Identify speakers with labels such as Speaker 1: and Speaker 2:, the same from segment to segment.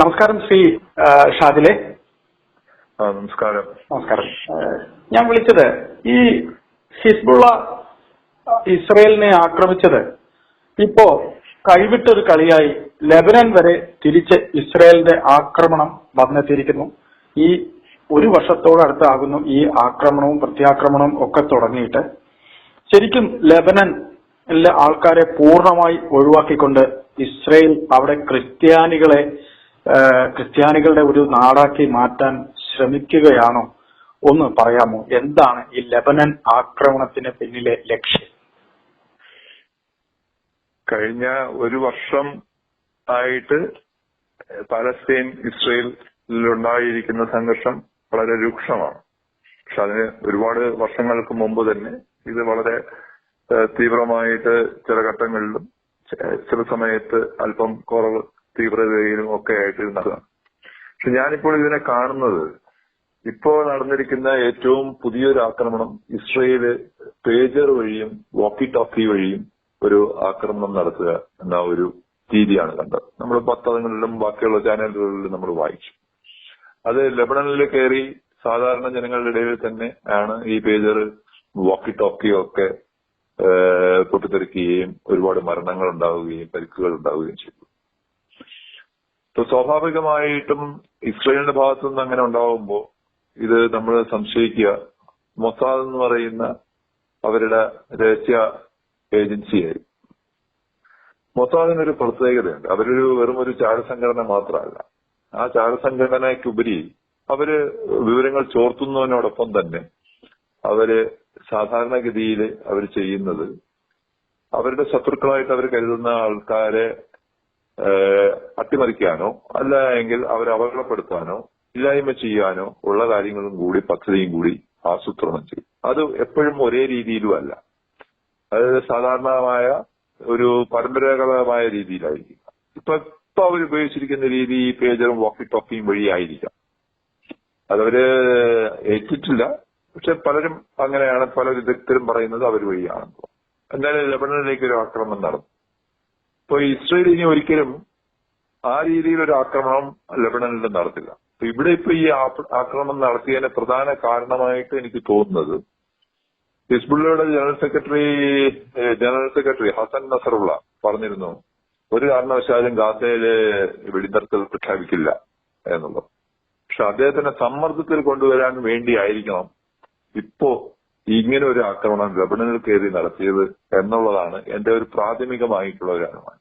Speaker 1: നമസ്കാരം ശ്രീ
Speaker 2: ഷാദിലെ നമസ്കാരം.
Speaker 1: നമസ്കാരം. ഞാൻ വിളിച്ചത് ഈ ഹിസ്ബുള്ള ഇസ്രയേലിനെ ആക്രമിച്ചത് ഇപ്പോ കൈവിട്ടൊരു കളിയായി ലെബനൻ വരെ തിരിച്ച് ഇസ്രയേലിന്റെ ആക്രമണം വന്നെത്തിയിരിക്കുന്നു. ഈ ഒരു വർഷത്തോടടുത്താകുന്നു ഈ ആക്രമണവും പ്രത്യാക്രമണവും ഒക്കെ തുടങ്ങിയിട്ട്. ശരിക്കും ലെബനനിലെ ആൾക്കാരെ പൂർണമായി ഒഴിവാക്കിക്കൊണ്ട് ഇസ്രയേൽ അവിടെ ക്രിസ്ത്യാനികളെ ക്രിസ്ത്യാനികളുടെ ഒരു നാടാക്കി മാറ്റാൻ ശ്രമിക്കുകയാണോ ഒന്ന് പറയാമോ? എന്താണ് ഈ ലെബനൻ ആക്രമണത്തിന് പിന്നിലെ ലക്ഷ്യം?
Speaker 2: കഴിഞ്ഞ ഒരു വർഷം ആയിട്ട് പലസ്തീൻ ഇസ്രയേലിലുണ്ടായിരിക്കുന്ന സംഘർഷം വളരെ രൂക്ഷമാണ്. പക്ഷെ അതിന് ഒരുപാട് വർഷങ്ങൾക്ക് മുമ്പ് തന്നെ ഇത് വളരെ തീവ്രമായിട്ട് ചില ഘട്ടങ്ങളിലും ചില സമയത്ത് അല്പം കുറവ് തീവ്രതയിലും ഒക്കെ ആയിട്ട് നടക്കുകയാണ് പക്ഷെ ഞാനിപ്പോൾ ഇതിനെ കാണുന്നത് ഇപ്പോൾ നടന്നിരിക്കുന്ന ഏറ്റവും പുതിയൊരു ആക്രമണം ഇസ്രയേൽ പേജർ വഴിയും വാക്കി ടോക്കി വഴിയും ഒരു ആക്രമണം നടത്തുക എന്ന ഒരു രീതിയാണ് കണ്ടത്. നമ്മൾ പത്രങ്ങളിലും ബാക്കിയുള്ള ചാനലുകളിലും നമ്മൾ വായിച്ചു. അത് ലബണനിൽ കയറി സാധാരണ ജനങ്ങളുടെ ഇടയിൽ തന്നെ ആണ് ഈ പേജർ വാക്കി ടോക്കിയൊക്കെ പൊട്ടിത്തെറിക്കുകയും ഒരുപാട് മരണങ്ങൾ ഉണ്ടാവുകയും പരിക്കുകൾ ഉണ്ടാവുകയും ചെയ്തു സ്വാഭാവികമായിട്ടും ഇസ്രയേലിന്റെ ഭാഗത്തു നിന്ന് അങ്ങനെ ഉണ്ടാവുമ്പോൾ ഇത് നമ്മൾ സംശയിക്കുക. മൊസാദ് എന്ന് പറയുന്ന അവരുടെ രഹസ്യ ഏജൻസിയായി മൊസാദിനൊരു പ്രത്യേകതയുണ്ട്. അവരൊരു വെറും ഒരു ചാര സംഘടന മാത്രമല്ല. ആ ചാര ചാരസംഘടനയ്ക്കുപരി അവർ വിവരങ്ങൾ ചോർത്തുന്നതിനോടൊപ്പം തന്നെ അവർ സാധാരണഗതിയിൽ അവർ ചെയ്യുന്നത് അവരുടെ ശത്രുക്കളായിട്ട് അവർ കരുതുന്ന ആൾക്കാരെ അട്ടിമറിക്കാനോ അല്ല എങ്കിൽ അവരെ അപകടപ്പെടുത്താനോ ഇല്ലായ്മ ചെയ്യാനോ ഉള്ള കാര്യങ്ങളും കൂടി പദ്ധതിയും കൂടി ആസൂത്രണം ചെയ്യും. അത് എപ്പോഴും ഒരേ രീതിയിലും അല്ല. അത് സാധാരണമായ ഒരു പരമ്പരാഗതമായ രീതിയിലായിരിക്കും. ഇപ്പൊ ഇപ്പൊ അവർ ഉപയോഗിച്ചിരിക്കുന്ന രീതി പേജറും വാക്കി ടോക്കിയും വഴിയായിരിക്കാം അതവര് ഏറ്റിട്ടില്ല. പക്ഷെ പലരും അങ്ങനെയാണ് പല വിദഗ്ധരും പറയുന്നത് അവർ വഴിയാണെന്ന് എന്തായാലും ലബണനിലേക്ക് ഒരു ആക്രമണം നടന്നു. ഇപ്പൊ ഇസ്രയേൽ ഇനി ഒരിക്കലും ആ രീതിയിൽ ഒരു ആക്രമണം ലബണനിൽ നടത്തില്ല. അപ്പൊ ഇവിടെ ഇപ്പൊ ഈ ആക്രമണം നടത്തിയതിന് പ്രധാന കാരണമായിട്ട് എനിക്ക് തോന്നുന്നത് ഹിസ്ബുള്ളയുടെ general secretary general secretary Hassan Nasrallah പറഞ്ഞിരുന്നു ഒരു കാരണവശാലും ഗാസയിൽ വെടിനിർത്തൽ പ്രഖ്യാപിക്കില്ല എന്നുള്ളത്. പക്ഷെ അദ്ദേഹത്തിന്റെ സമ്മർദ്ദത്തിൽ കൊണ്ടുവരാൻ വേണ്ടിയായിരിക്കണം ഇപ്പോ ഇങ്ങനെ ഒരു ആക്രമണം കയറി നടത്തിയത് എന്നുള്ളതാണ് എന്റെ ഒരു പ്രാഥമികമായിട്ടുള്ള ഒരു അനുമാനം.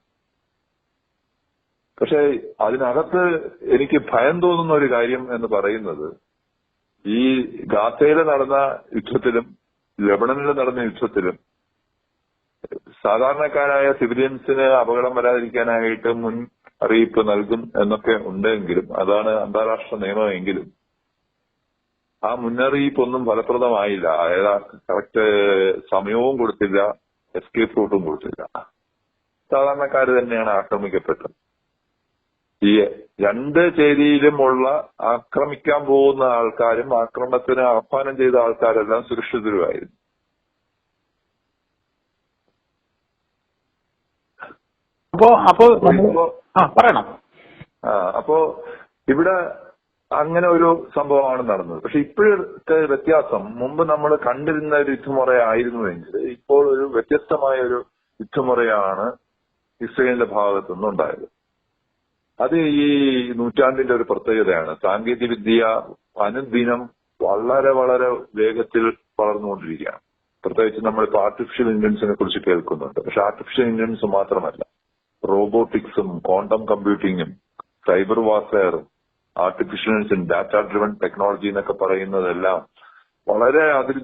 Speaker 2: പക്ഷെ അതിനകത്ത് എനിക്ക് ഭയം തോന്നുന്ന ഒരു കാര്യം എന്ന് പറയുന്നത് ഈ ഗാസയിൽ നടന്ന യുദ്ധത്തിലും ലബണനിൽ നടന്ന യുദ്ധത്തിലും സാധാരണക്കാരായ സിവിലിയൻസിന് അപകടം വരാതിരിക്കാനായിട്ട് മുൻ അറിയിപ്പ് നൽകും എന്നൊക്കെ ഉണ്ടെങ്കിലും അതാണ് അന്താരാഷ്ട്ര നിയമമെങ്കിലും ആ മുന്നറിയിപ്പൊന്നും ഫലപ്രദമായില്ല. അതായത് കറക്റ്റ് സമയവും കൊടുത്തില്ല എസ്കേപ്പ് റൂട്ടും കൊടുത്തില്ല. സാധാരണക്കാർ തന്നെയാണ് ആക്രമിക്കപ്പെട്ടത്. ഈ രണ്ട് ചേരിയിലുമുള്ള ആക്രമിക്കാൻ പോകുന്ന ആൾക്കാരും ആക്രമണത്തിന് ആഹ്വാനം ചെയ്ത ആൾക്കാരെല്ലാം സുരക്ഷിതരുമായിരുന്നു.
Speaker 1: അപ്പോ അപ്പോ പറയണം.
Speaker 2: ആ അപ്പോ ഇവിടെ അങ്ങനെ ഒരു സംഭവമാണ് നടന്നത്. പക്ഷെ ഇപ്പോഴത്തെ വ്യത്യാസം. മുമ്പ് നമ്മൾ കണ്ടിരുന്ന ഒരു യുദ്ധമുറയായിരുന്നുവെങ്കിൽ ഇപ്പോൾ ഒരു വ്യത്യസ്തമായ ഒരു യുദ്ധമുറയാണ് ഇസ്രയേലിന്റെ ഭാഗത്തു നിന്നുണ്ടായത് അത് ഈ നൂറ്റാണ്ടിന്റെ ഒരു പ്രത്യേകതയാണ്. സാങ്കേതിക വിദ്യ അനുദിനം വളരെ വളരെ വേഗത്തിൽ വളർന്നുകൊണ്ടിരിക്കുകയാണ്. പ്രത്യേകിച്ച് നമ്മളിപ്പോ ആർട്ടിഫിഷ്യൽ ഇന്റലിജൻസിനെ കുറിച്ച് കേൾക്കുന്നുണ്ട്. പക്ഷെ ആർട്ടിഫിഷ്യൽ ഇന്റലിജൻസ് മാത്രമല്ല റോബോട്ടിക്സും ക്വാണ്ടം കമ്പ്യൂട്ടിങ്ങും cyber വാർഫെയറും artificial intelligence data driven technology എന്നൊക്കെ പറയുന്നതെല്ലാം വളരെ അതിൽ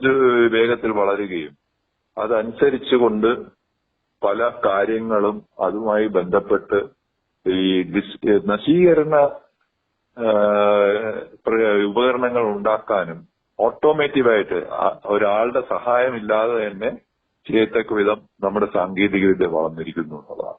Speaker 2: വേഗത്തിൽ വളരുകയും അതനുസരിച്ചുകൊണ്ട് പല കാര്യങ്ങളും അതുമായി ബന്ധപ്പെട്ട് ഈ നശീകരണ ഉപകരണങ്ങൾ ഉണ്ടാക്കാനും ഓട്ടോമേറ്റീവായിട്ട് ഒരാളുടെ സഹായമില്ലാതെ തന്നെ ചെയ്യത്തക്ക വിധം നമ്മുടെ സാങ്കേതിക വിദ്യ വളർന്നിരിക്കുന്നു എന്നുള്ളതാണ്.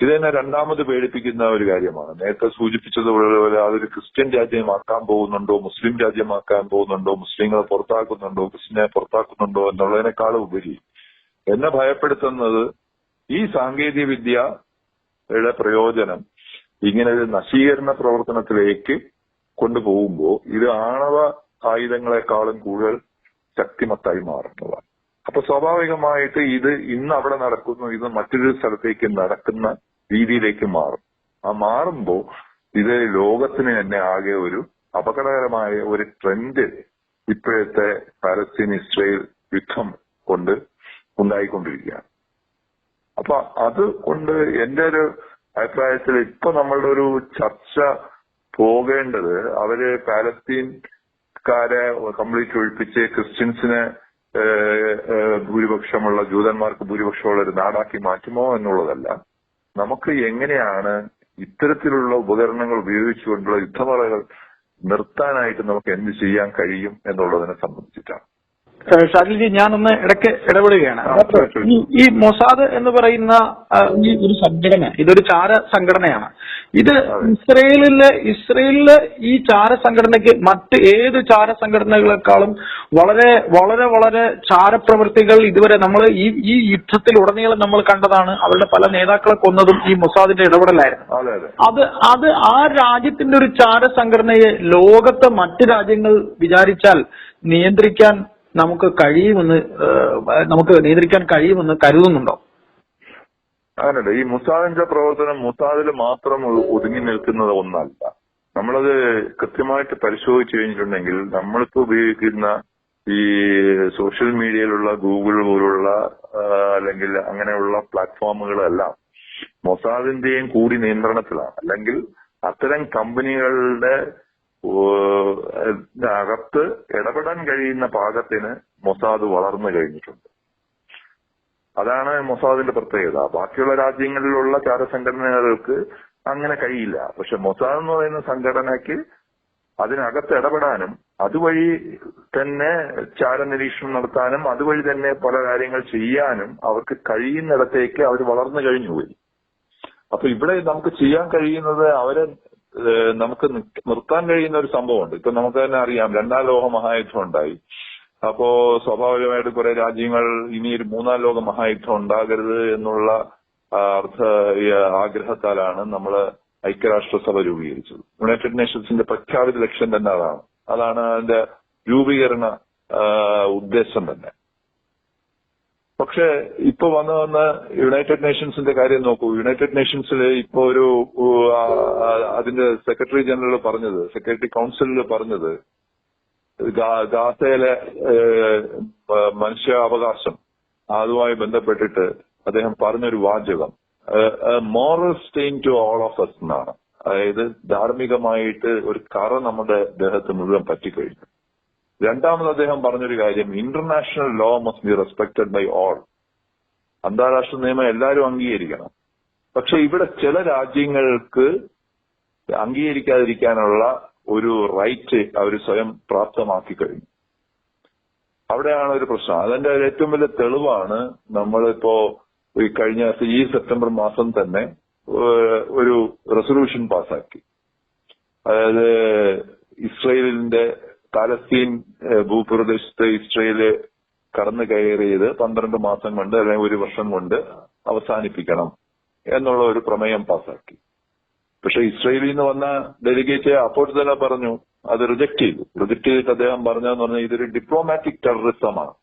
Speaker 2: ഇത് തന്നെ രണ്ടാമത് പേടിപ്പിക്കുന്ന ഒരു കാര്യമാണ്. നേരത്തെ സൂചിപ്പിച്ചതുപോലെ അതൊരു ക്രിസ്ത്യൻ രാജ്യമാക്കാൻ പോകുന്നുണ്ടോ മുസ്ലിം രാജ്യമാക്കാൻ പോകുന്നുണ്ടോ മുസ്ലിങ്ങളെ പുറത്താക്കുന്നുണ്ടോ ക്രിസ്ത്യനെ പുറത്താക്കുന്നുണ്ടോ എന്നുള്ളതിനേക്കാൾ ഉപരി എന്നെ ഭയപ്പെടുത്തുന്നത് ഈ സാങ്കേതിക വിദ്യയുടെ പ്രയോജനം ഇങ്ങനെ ഒരു നശീകരണ പ്രവർത്തനത്തിലേക്ക് കൊണ്ടുപോകുമ്പോൾ ഇത് ആണവ ആയുധങ്ങളെക്കാളും കൂടുതൽ ശക്തിമത്തായി മാറുന്നതാണ്. അപ്പൊ സ്വാഭാവികമായിട്ട് ഇത് ഇന്ന് അവിടെ നടക്കുന്നു ഇത് മറ്റൊരു സ്ഥലത്തേക്ക് നടക്കുന്ന രീതിയിലേക്ക് മാറും. ആ മാറുമ്പോ ഇത് ലോകത്തിന് തന്നെ ആകെ ഒരു അപകടകരമായ ഒരു ട്രെൻഡ് ഇപ്പോഴത്തെ പാലസ്തീൻ ഇസ്രയേൽ യുദ്ധം കൊണ്ട് ഉണ്ടായിക്കൊണ്ടിരിക്കുകയാണ്. അപ്പൊ അത് കൊണ്ട് എന്റെ ഒരു അഭിപ്രായത്തിൽ ഇപ്പൊ നമ്മളുടെ ഒരു ചർച്ച പോകേണ്ടത് അവർ പാലസ്തീൻകാരെ കംപ്ലീറ്റ് ഒഴിപ്പിച്ച് ക്രിസ്ത്യൻസിന് ഭൂരിപക്ഷമുള്ള ജൂതന്മാർക്ക് ഭൂരിപക്ഷമുള്ള ഒരു നാടാക്കി മാറ്റുമോ എന്നുള്ളതല്ല. നമുക്ക് എങ്ങനെയാണ് ഇത്തരത്തിലുള്ള ഉപകരണങ്ങൾ ഉപയോഗിച്ചുകൊണ്ടുള്ള യുദ്ധമറകൾ നിർത്താനായിട്ട് നമുക്ക് എന്ത് ചെയ്യാൻ കഴിയും എന്നുള്ളതിനെ സംബന്ധിച്ചിട്ടാണ്.
Speaker 1: ഷാജിൽജി ഞാനൊന്ന് ഇടയ്ക്ക് ഇടപെടുകയാണ്. ഈ മൊസാദ് എന്ന് പറയുന്ന ഈ ഒരു സംഘടന ഇതൊരു ചാര സംഘടനയാണ്. ഇത്. ഇസ്രയേലിലെ ഇസ്രയേലിലെ ഈ ചാര സംഘടനയ്ക്ക് മറ്റ് ഏത് ചാര സംഘടനകളെക്കാളും വളരെ വളരെ വളരെ ചാരപ്രവൃത്തികൾ ഇതുവരെ നമ്മൾ ഈ ഈ യുദ്ധത്തിൽ ഉടനീളം നമ്മൾ കണ്ടതാണ്. അവരുടെ പല നേതാക്കളെ കൊന്നതും ഈ മൊസാദിന്റെ ഇടപെടലായിരുന്നു.
Speaker 2: അതെ അതെ.
Speaker 1: അത് അത് ആ രാജ്യത്തിന്റെ ഒരു ചാര സംഘടനയെ ലോകത്തെ മറ്റ് രാജ്യങ്ങൾ വിചാരിച്ചാൽ നിയന്ത്രിക്കാൻ നമുക്ക് കഴിയുമെന്ന് നമുക്ക് നിയന്ത്രിക്കാൻ കഴിയുമെന്ന് കരുതുന്നുണ്ടോ?
Speaker 2: അങ്ങനെയല്ല. ഈ മുസാദിന്റെ പ്രവർത്തനം മുസാദിൽ മാത്രം ഒതുങ്ങി നിൽക്കുന്നത് ഒന്നല്ല. നമ്മളത് കൃത്യമായിട്ട് പരിശോധിച്ചു കഴിഞ്ഞിട്ടുണ്ടെങ്കിൽ നമ്മളിപ്പോ ഉപയോഗിക്കുന്ന ഈ സോഷ്യൽ മീഡിയയിലുള്ള ഗൂഗിൾ പോലുള്ള അല്ലെങ്കിൽ അങ്ങനെയുള്ള പ്ലാറ്റ്ഫോമുകളെല്ലാം മൊസാദിന്റെയും കൂടി നിയന്ത്രണത്തിലാണ്. അല്ലെങ്കിൽ അത്തരം കമ്പനികളുടെ അകത്ത് ഇടപെടാൻ കഴിയുന്ന പാകത്തിന് മൊസാദ് വളർന്നു കഴിഞ്ഞിട്ടുണ്ട്. അതാണ് മൊസാദിന്റെ പ്രത്യേകത. ബാക്കിയുള്ള രാജ്യങ്ങളിലുള്ള ചാരസംഘടനകൾക്ക് അങ്ങനെ കഴിയില്ല. പക്ഷെ മൊസാദ് എന്ന് പറയുന്ന സംഘടനയ്ക്ക് അതിനകത്ത് ഇടപെടാനും അതുവഴി തന്നെ ചാരനിരീക്ഷണം നടത്താനും അതുവഴി തന്നെ പല കാര്യങ്ങൾ ചെയ്യാനും അവർക്ക് കഴിയുന്നിടത്തേക്ക് അവർ വളർന്നു കഴിഞ്ഞു പോയി അപ്പൊ ഇവിടെ നമുക്ക് ചെയ്യാൻ കഴിയുന്നത് അവരെ നമുക്ക് നിർത്താൻ കഴിയുന്ന ഒരു സംഭവമുണ്ട്. ഇപ്പൊ നമുക്ക് തന്നെ അറിയാം രണ്ടാം ലോക മഹായുദ്ധം ഉണ്ടായി. അപ്പോ സ്വാഭാവികമായിട്ട് കുറെ രാജ്യങ്ങൾ ഇനി ഒരു മൂന്നാം ലോക മഹായുദ്ധം ഉണ്ടാകരുത് എന്നുള്ള അർത്ഥ ആഗ്രഹത്താലാണ് നമ്മൾ ഐക്യരാഷ്ട്രസഭ രൂപീകരിച്ചത്. യുണൈറ്റഡ് നേഷൻസിന്റെ പ്രഖ്യാപിത ലക്ഷ്യം തന്നെ അതാണ്. അതാണ് അതിന്റെ രൂപീകരണ ഉദ്ദേശം തന്നെ. പക്ഷെ ഇപ്പൊ വന്ന് വന്ന് യുണൈറ്റഡ് നേഷൻസിന്റെ കാര്യം നോക്കൂ. യുണൈറ്റഡ് നേഷൻസിൽ ഇപ്പോ ഒരു അതിന്റെ സെക്രട്ടറി ജനറൽ പറഞ്ഞത് സെക്രട്ടറി കൌൺസിലിൽ പറഞ്ഞത് ഗാസയിലെ മനുഷ്യാവകാശം അതുമായി ബന്ധപ്പെട്ടിട്ട് അദ്ദേഹം പറഞ്ഞൊരു വാചകം. Moral stain to all of us എന്നാണ്. അതായത് ധാർമ്മികമായിട്ട് ഒരു കറ നമ്മുടെ ദേഹത്ത് മുഴുവൻ പറ്റിക്കഴിഞ്ഞു. രണ്ടാമത് അദ്ദേഹം പറഞ്ഞൊരു കാര്യം international law must be respected by all അന്താരാഷ്ട്ര നിയമം എല്ലാവരും അംഗീകരിക്കണം. പക്ഷെ ഇവിടെ ചില രാജ്യങ്ങൾക്ക് അംഗീകരിക്കാതിരിക്കാനുള്ള ഒരു റൈറ്റ് അവർ സ്വയം പ്രാപ്തമാക്കി കഴിഞ്ഞു. അവിടെയാണ് ഒരു പ്രശ്നം. അതിന്റെ ഏറ്റവും വലിയ തെളിവാണ് നമ്മളിപ്പോ ഈ കഴിഞ്ഞ ഈ സെപ്റ്റംബർ മാസം തന്നെ ഒരു റെസൊല്യൂഷൻ പാസാക്കി അതായത് ഇസ്രയേലിന്റെ പാലസ്തീൻ ഭൂപ്രദേശത്ത് ഇസ്രയേൽ കടന്നു കയറിയത് പന്ത്രണ്ട് മാസം കൊണ്ട് അല്ലെങ്കിൽ ഒരു വർഷം കൊണ്ട് അവസാനിപ്പിക്കണം എന്നുള്ള ഒരു പ്രമേയം പാസാക്കി. പക്ഷെ ഇസ്രയേലിൽ നിന്ന് വന്ന ഡെലിഗേറ്റ് അപ്പോൾ തന്നെ പറഞ്ഞു അത് റിജക്ട് ചെയ്തു. റിജക്ട് ചെയ്തിട്ട് അദ്ദേഹം പറഞ്ഞതെന്ന് പറഞ്ഞാൽ ഇതൊരു ഡിപ്ലോമാറ്റിക് ടെററിസമാണ്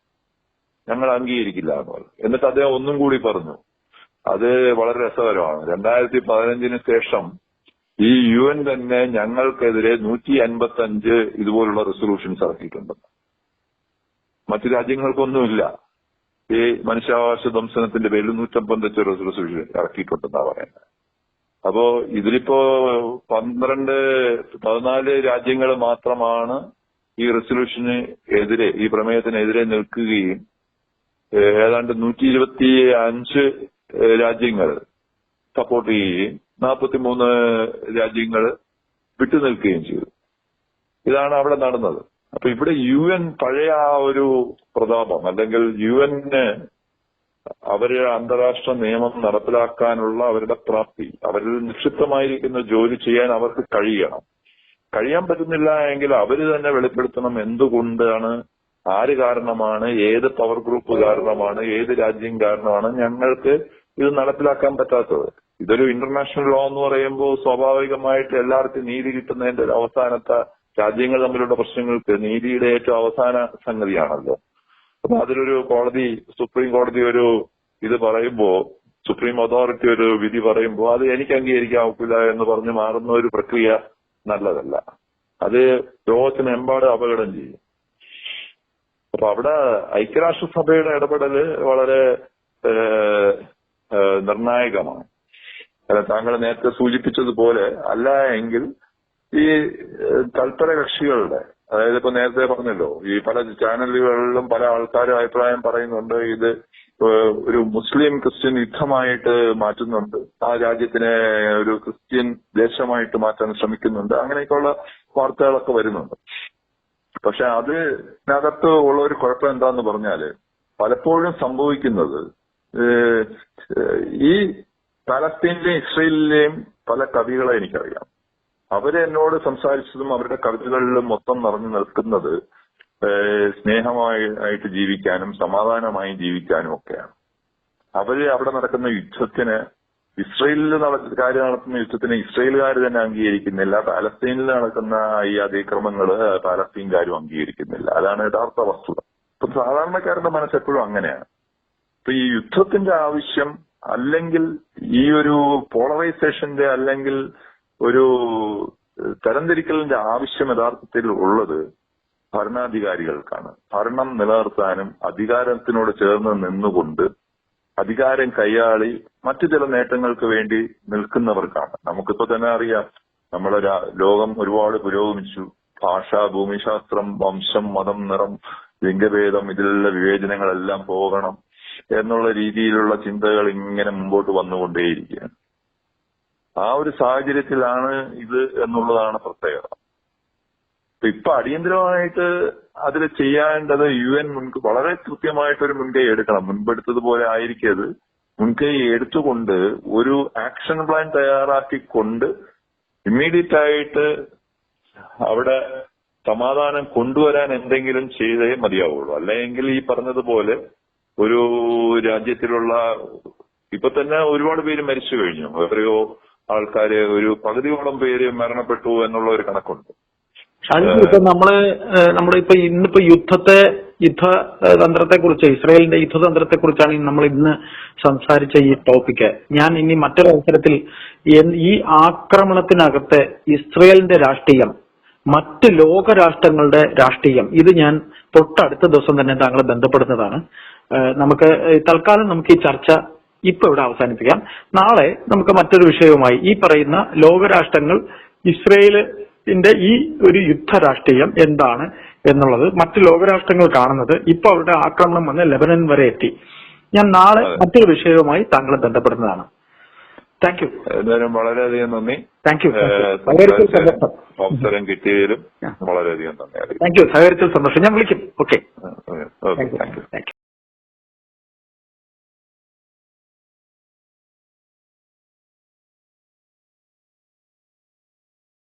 Speaker 2: ഞങ്ങൾ അംഗീകരിക്കില്ല എന്ന് പറഞ്ഞു. എന്നിട്ട് അദ്ദേഹം ഒന്നും കൂടി പറഞ്ഞു. അത് വളരെ രസകരമാണ്. രണ്ടായിരത്തി പതിനഞ്ചിന് ശേഷം ഈ യു എൻ തന്നെ ഞങ്ങൾക്കെതിരെ നൂറ്റി അൻപത്തി അഞ്ച് ഇതുപോലുള്ള റെസൊല്യൂഷൻസ് ഇറക്കിയിട്ടുണ്ട്. മറ്റു രാജ്യങ്ങൾക്കൊന്നുമില്ല. ഈ മനുഷ്യാവകാശ ദംശനത്തിന്റെ പേരിൽ നൂറ്റമ്പത്തഞ്ച് റെസൊല്യൂഷൻ ഇറക്കിയിട്ടുണ്ടെന്നാ പറയുന്നത്. അപ്പോ ഇതിലിപ്പോ പന്ത്രണ്ട് പതിനാല് രാജ്യങ്ങൾ മാത്രമാണ് ഈ റെസൊല്യൂഷന് എതിരെ ഈ പ്രമേയത്തിനെതിരെ നിൽക്കുകയും ഏതാണ്ട് നൂറ്റി ഇരുപത്തി അഞ്ച് രാജ്യങ്ങൾ സപ്പോർട്ട് ചെയ്യുകയും നാൽപ്പത്തിമൂന്ന് രാജ്യങ്ങൾ വിട്ടുനിൽക്കുകയും ചെയ്തു. ഇതാണ് അവിടെ നടന്നത്. അപ്പൊ ഇവിടെ യു എൻ പഴയ ആ ഒരു പ്രതാപം അല്ലെങ്കിൽ യു എൻ അവർ അന്താരാഷ്ട്ര നിയമം നടപ്പിലാക്കാനുള്ള അവരുടെ പ്രാപ്തി അവരിൽ നിക്ഷിപ്തമായിരിക്കുന്ന ജോലി ചെയ്യാൻ അവർക്ക് കഴിയണം. കഴിയാൻ പറ്റുന്നില്ല എങ്കിൽ അവർ തന്നെ വെളിപ്പെടുത്തണം എന്തുകൊണ്ടാണ് ആര് കാരണമാണ് ഏത് പവർ ഗ്രൂപ്പ് കാരണമാണ് ഏത് രാജ്യം കാരണമാണ് ഞങ്ങൾക്ക് ഇത് നടപ്പിലാക്കാൻ പറ്റാത്തത്. ഇതൊരു ഇന്റർനാഷണൽ ലോ എന്ന് പറയുമ്പോൾ സ്വാഭാവികമായിട്ട് എല്ലാവർക്കും നീതി കിട്ടുന്നതിന്റെ ഒരു അവസാനത്തെ രാജ്യങ്ങൾ തമ്മിലുള്ള പ്രശ്നങ്ങൾക്ക് നീതിയുടെ ഏറ്റവും അവസാന സംഗതിയാണല്ലോ അപ്പൊ അതിലൊരു കോടതി സുപ്രീം കോടതി ഒരു ഇത് പറയുമ്പോ സുപ്രീം അതോറിറ്റി ഒരു വിധി പറയുമ്പോൾ അത് എനിക്ക് അംഗീകരിക്കാൻ എന്ന് പറഞ്ഞ് മാറുന്ന ഒരു പ്രക്രിയ നല്ലതല്ല. അത് ലോകത്തിനെമ്പാടും അപകടം ചെയ്യും. അപ്പൊ അവിടെ ഐക്യരാഷ്ട്രസഭയുടെ ഇടപെടൽ വളരെ നിർണായകമാണ്. അല്ല, താങ്കൾ നേരത്തെ സൂചിപ്പിച്ചതുപോലെ അല്ല എങ്കിൽ ഈ തൽപര കക്ഷികളുടെ അതായത് ഇപ്പൊ നേരത്തെ പറഞ്ഞല്ലോ ഈ പല ചാനലുകളിലും പല ആൾക്കാരും അഭിപ്രായം പറയുന്നുണ്ട് ഇത് ഒരു മുസ്ലിം ക്രിസ്ത്യൻ യുദ്ധമായിട്ട് മാറ്റുന്നുണ്ട് ആ രാജ്യത്തിനെ ഒരു ക്രിസ്ത്യൻ ദേശമായിട്ട് മാറ്റാൻ ശ്രമിക്കുന്നുണ്ട് അങ്ങനെയൊക്കെയുള്ള വാർത്തകളൊക്കെ വരുന്നുണ്ട്. പക്ഷെ അതിനകത്ത് ഉള്ള ഒരു കുഴപ്പം എന്താന്ന് പറഞ്ഞാൽ പലപ്പോഴും സംഭവിക്കുന്നത് ഈ പാലസ്തീനിലെയും ഇസ്രയേലിലെയും പല കവികളെ എനിക്കറിയാം. അവർ എന്നോട് സംസാരിച്ചതും അവരുടെ കവിതകളിലും മൊത്തം നിറഞ്ഞു നിൽക്കുന്നത് സ്നേഹമായിട്ട് ജീവിക്കാനും സമാധാനമായി ജീവിക്കാനും ഒക്കെയാണ്. അവർ അവിടെ നടക്കുന്ന യുദ്ധത്തിന് ഇസ്രയേലിൽ കാര്യം നടത്തുന്ന യുദ്ധത്തിന് ഇസ്രയേലുകാർ തന്നെ അംഗീകരിക്കുന്നില്ല പാലസ്തീനിൽ നടക്കുന്ന ഈ അതിക്രമങ്ങൾ പാലസ്തീൻകാരും അംഗീകരിക്കുന്നില്ല. അതാണ് യഥാർത്ഥ വസ്തുത. ഇപ്പൊ സാധാരണക്കാരുടെ മനസ്സെപ്പോഴും അങ്ങനെയാണ്. അപ്പൊ ഈ യുദ്ധത്തിന്റെ ആവശ്യം അല്ലെങ്കിൽ ഈ ഒരു പോളറൈസേഷന്റെ അല്ലെങ്കിൽ ഒരു തരംതിരിക്കലിന്റെ ആവശ്യം യഥാർത്ഥത്തിൽ ഉള്ളത് ഭരണാധികാരികൾക്കാണ്. ഭരണം നിലനിർത്താനും അധികാരത്തിനോട് ചേർന്ന് നിന്നുകൊണ്ട് അധികാരം കൈയാളി മറ്റു ചില നേട്ടങ്ങൾക്ക് വേണ്ടി നിൽക്കുന്നവർക്കാണ്. നമുക്കിപ്പോ തന്നെ അറിയാം നമ്മുടെ ലോകം ഒരുപാട് പുരോഗമിച്ചു. ഭാഷ ഭൂമിശാസ്ത്രം വംശം മതം നിറം ലിംഗഭേദം ഇതിലുള്ള വിവേചനങ്ങളെല്ലാം പോകണം. എന്നുള്ള രീതിയിലുള്ള ചിന്തകൾ ഇങ്ങനെ മുമ്പോട്ട് വന്നുകൊണ്ടേയിരിക്കുകയാണ്. ആ ഒരു സാഹചര്യത്തിലാണ് ഇത് എന്നുള്ളതാണ് പ്രത്യേകത. ഇപ്പൊ അടിയന്തരമായിട്ട് അതിൽ ചെയ്യേണ്ടത് യു എൻ മുൻ വളരെ കൃത്യമായിട്ടൊരു മുൻകൈ എടുക്കണം. മുൻപെടുത്തതുപോലെ ആയിരിക്കരുത്. മുൻകൈ എടുത്തുകൊണ്ട് ഒരു ആക്ഷൻ പ്ലാൻ തയ്യാറാക്കിക്കൊണ്ട് ഇമ്മീഡിയറ്റ് ആയിട്ട് അവിടെ സമാധാനം കൊണ്ടുവരാൻ എന്തെങ്കിലും ചെയ്തേ മതിയാവുള്ളൂ. അല്ലെങ്കിൽ ഈ പറഞ്ഞതുപോലെ ഒരു രാജ്യത്തിലുള്ള ഇപ്പൊ തന്നെ ഒരുപാട് പേര് മരിച്ചു കഴിഞ്ഞു. എത്രയോ ആൾക്കാര് ഒരു പകുതിയോളം പേര് മരണപ്പെട്ടു എന്നുള്ള ഒരു കണക്കുണ്ട്.
Speaker 1: ഇപ്പൊ നമ്മൾ നമ്മുടെ ഇപ്പൊ ഇന്നിപ്പോ യുദ്ധത്തെ യുദ്ധ തന്ത്രത്തെ കുറിച്ച് ഇസ്രായേലിന്റെ യുദ്ധതന്ത്രത്തെ കുറിച്ചാണ് നമ്മൾ ഇന്ന് സംസാരിച്ച ഈ ടോപ്പിക്ക് ഞാൻ ഇനി മറ്റൊരു അവസരത്തിൽ ഈ ആക്രമണത്തിനകത്തെ ഇസ്രായേലിന്റെ രാഷ്ട്രീയം മറ്റ് ലോക രാഷ്ട്രങ്ങളുടെ രാഷ്ട്രീയം ഇത് ഞാൻ തൊട്ടടുത്ത ദിവസം തന്നെ താങ്കളെ ബന്ധപ്പെടുന്നതാണ്. നമുക്ക് തൽക്കാലം നമുക്ക് ഈ ചർച്ച ഇപ്പൊ ഇവിടെ അവസാനിപ്പിക്കാം. നാളെ നമുക്ക് മറ്റൊരു വിഷയവുമായി ഈ പറയുന്ന ലോകരാഷ്ട്രങ്ങൾ ഇസ്രയേലിന്റെ ഈ ഒരു യുദ്ധ രാഷ്ട്രീയം എന്താണ് എന്നുള്ളത് മറ്റ് ലോകരാഷ്ട്രങ്ങൾ കാണുന്നത് ഇപ്പൊ അവരുടെ ആക്രമണം വന്ന് ലെബനൻ വരെ എത്തി. ഞാൻ നാളെ മറ്റൊരു വിഷയവുമായി താങ്കളെ ബന്ധപ്പെടുന്നതാണ്. താങ്ക് യു
Speaker 2: എന്തായാലും വളരെയധികം നന്ദി.
Speaker 1: താങ്ക് യു
Speaker 2: അവസരം കിട്ടിയതിലും. വളരെയധികം നന്ദി.
Speaker 1: താങ്ക് യു സഹകരിച്ചു സന്തോഷം. ഞാൻ വിളിക്കും. ഓക്കെ. Thank you.